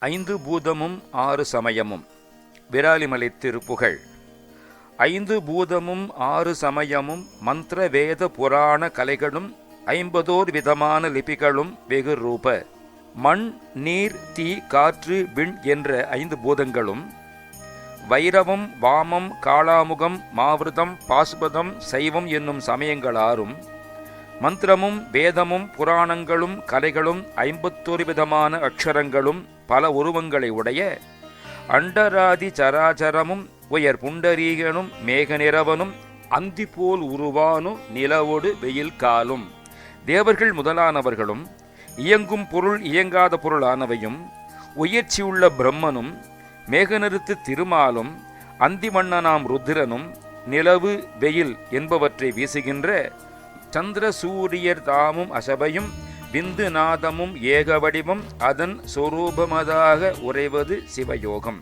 ஐந்து பூதமும் ஆறு சமயமும். விராலிமலை திருப்புகழ் ஐந்து பூதமும் ஆறு சமயமும் மந்திர வேத புராண கலைகளும் ஐம்பதோர் விதமான லிபிகளும் வெகு ரூப. மண் நீர் தீ காற்று விண் என்ற ஐந்து பூதங்களும் வைரவம் வாமம் காளாமுகம் மாவிருதம் பாசுபதம் சைவம் என்னும் சமயங்களாரும் மந்திரமும் வேதமும் புராணங்களும் கலைகளும் ஐம்பத்தொரு விதமான அக்ஷரங்களும் பல உருவங்களை உடைய அண்டராதி சராச்சரமும் உயர் புண்டரீகனும் மேகநிறவனும் அந்தி போல் உருவானு நிலவோடு வெயில் காலும். தேவர்கள் முதலானவர்களும் இயங்கும் பொருள் இயங்காத பொருளானவையும் உயர்ச்சியுள்ள பிரம்மனும் மேகநிறுத்து திருமாலும் அந்திமன்னனாம் ருத்திரனும் நிலவு வெயில் என்பவற்றை வீசுகின்ற சந்திர சூரியர் தாமும் அசபையும் விந்து நாதமும் ஏக வடிவம் அதன் சொரூபமதாக உறைவது சிவயோகம்.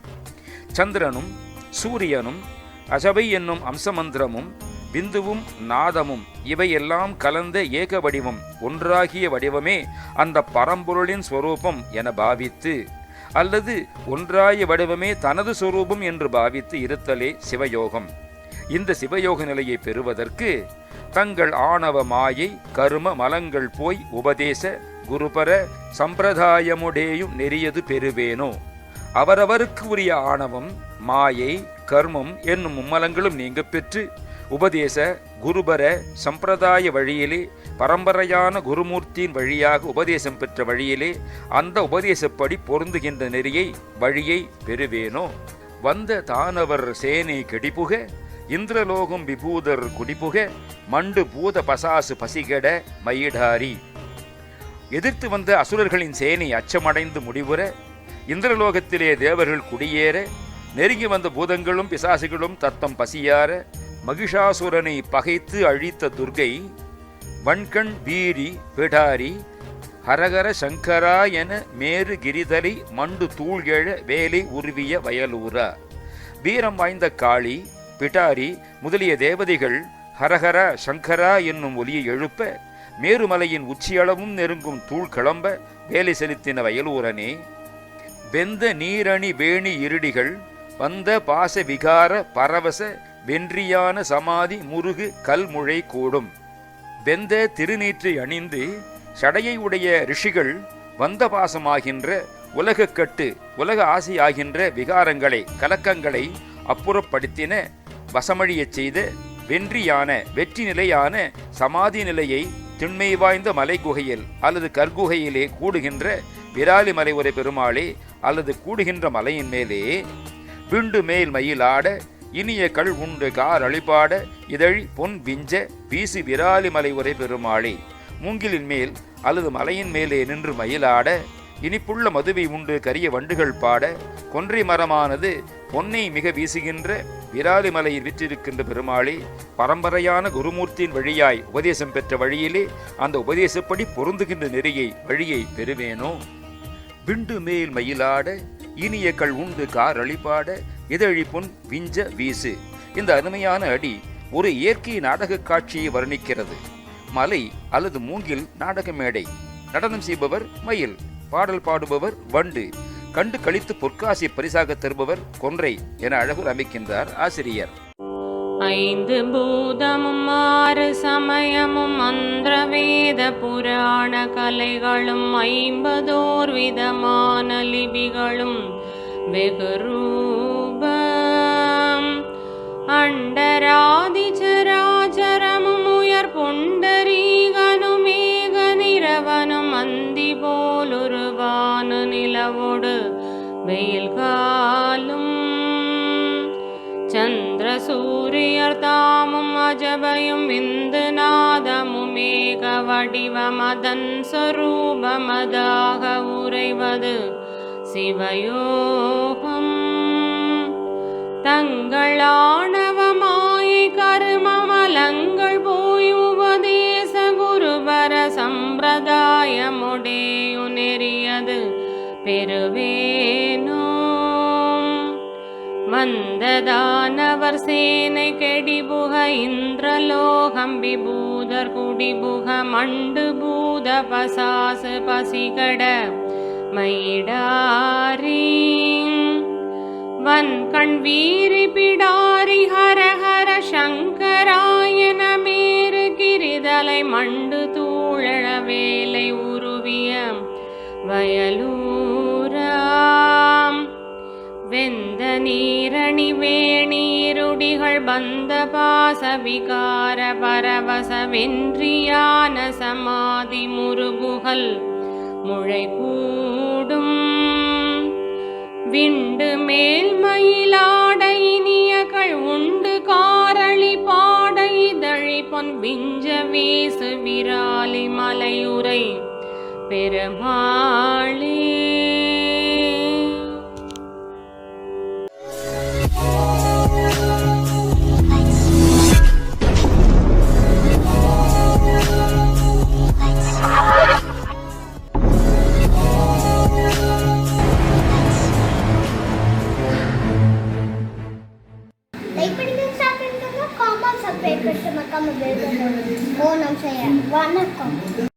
சந்திரனும் சூரியனும் அசபை என்னும் அம்சமந்திரமும் விந்துவும் நாதமும் இவையெல்லாம் கலந்த ஏக வடிவம் ஒன்றாகிய வடிவமே அந்த பரம்பொருளின் ஸ்வரூபம் என பாவித்து அல்லது ஒன்றாய வடிவமே தனது சொரூபம் என்று பாவித்து இருத்தலே சிவயோகம். இந்த சிவயோக நிலையை பெறுவதற்கு தங்கள் ஆணவ மாயை கரும மலங்கள் போய் உபதேச குருபர சம்பிரதாயமுடேயும் நெறியது பெறுவேனோ? அவரவருக்கு உரிய ஆணவம் மாயை கர்மம் என்னும் மும்மலங்களும் நீங்க பெற்று உபதேச குருபர சம்பிரதாய வழியிலே பரம்பரையான குருமூர்த்தியின் வழியாக உபதேசம் பெற்ற வழியிலே அந்த உபதேசப்படி பொருந்துகின்ற நெறியை வழியை பெறுவேனோ? வந்த தானவர் சேனை கெடிபுக இந்திரலோகம் விபூதர் குடிபுக மண்டு பூத பசாசு பசிகட மயிடாரி. எதிர்த்து வந்த அசுரர்களின் சேனை அச்சமடைந்து முடிவுற இந்திரலோகத்திலே தேவர்கள் குடியேற நெருங்கி வந்த பூதங்களும் பிசாசுகளும் தத்தம் பசியார மகிஷாசுரனை பகைத்து அழித்த துர்கை வன்கண் வீரி பிடாரி ஹரஹர சங்கரா என மேரு கிரிதலை மண்டு தூள்கெழ வேலை உருவிய வயலூரா. வீரம் வாய்ந்த காளி பிடாரி முதலிய தேவதைகள் ஹரஹர சங்கரா என்னும் ஒலியை எழுப்ப மேருமலையின் உச்சியளவும் நெருங்கும் தூள் கிளம்ப வேலை செலுத்தின வயலூரனே. வெந்த நீரணி வேணி இருடிகள் வந்த பாச விகார பரவச வென்றியான சமாதி முருகு கல்முழை கூடும். வெந்த திருநீற்றை அணிந்து சடையை உடைய ரிஷிகள் வந்தபாசமாகின்ற உலகக்கட்டு உலக ஆசையாகின்ற விகாரங்களை கலக்கங்களை அப்புறப்படுத்தின வசமழியச் செய்த வென்றியான வெற்றி நிலையான சமாதி நிலையை திண்மை வாய்ந்த மலை குகையில் அல்லது கற்குகையிலே கூடுகின்ற விராலி மலை ஒரு பெருமாளே அல்லது கூடுகின்ற மலையின் மேலே விண்டு மேல் மயிலாட இனிய கள் உண்டு கார் அழிப்பாட இதழி பொன் விஞ்ச வீசி விராலி மலை உரை பெருமாளே. மூங்கிலின் மேல் அல்லது மலையின் மேலே நின்று மயிலாட இனிப்புள்ள மதுவை உண்டு கரிய வண்டுகள் பாட கொன்றை மரமானது பொன்னை மிக வீசுகின்ற விராலி மலையில் விற்றிருக்கின்ற பெருமாளே பரம்பரையான குருமூர்த்தியின் வழியாய் உபதேசம் பெற்ற வழியிலே அந்த உபதேசப்படி பொருந்துகின்ற நெறியை வழியை பெறுவேனோ. விண்டு மேல் மயிலாட இனிய கள் உண்டு கார் அழிப்பாட இதழி விஞ்ச வீசு. இந்த அருமையான அடி ஒரு இயற்கை நாடக காட்சியை வர்ணிக்கிறது. மலை அல்லது மூங்கில் நாடக மேடை. நடனம் செய்பவர் மயில் பாடல் பாடுபவர் வண்டு கண்டு கழித்து பொற்காசி பரிசாக தருபவர் கொன்றை என அழகுர் அமைக்கின்றார் ஆசிரியர். ஐந்து பூதமும் ஆறு சமயமும் மந்திர வேத புராண கலைகளும் ஐம்பதோர் விதமான லிபிகளும் வெகுரூ அண்டராதி சராச்சரமும் உயர் புண்டரீகனும் மேக நிறவனும் அந்தி போலுருவானு நிலவோடு வெயில் காலும் சந்திர சூரியர் தாமும் அஜபயும் பெறுவேனோ? வந்ததானவர் சேனை கெடிபுக இந்திரலோகம் விபூதர் குடிபுக மண்டு பூத பசாசு பசிகட மயிடாரி வன் கண் வீரி பிடாரி ஹர ஹர சங்கராயன மேரு கிரிதலை மண்டு தூழழ வேலை உருவிய வயலூர் வெந்த நீரணி வேணீருடிகள் பந்த பாச விகார பரவச வென்றியான சமாதி முருகுகள் முளை கூடும் விண்டு மேல் மயிலாடை நியகள் உண்டு காரளி பாடை தழி பொன் விஞ்ச வீசு விராலி மலையுரை பெருமாளே. పేరు పెడతాం అక్క మా పేరు పెడతాం ఓ నమసయ్య వన్ అక్క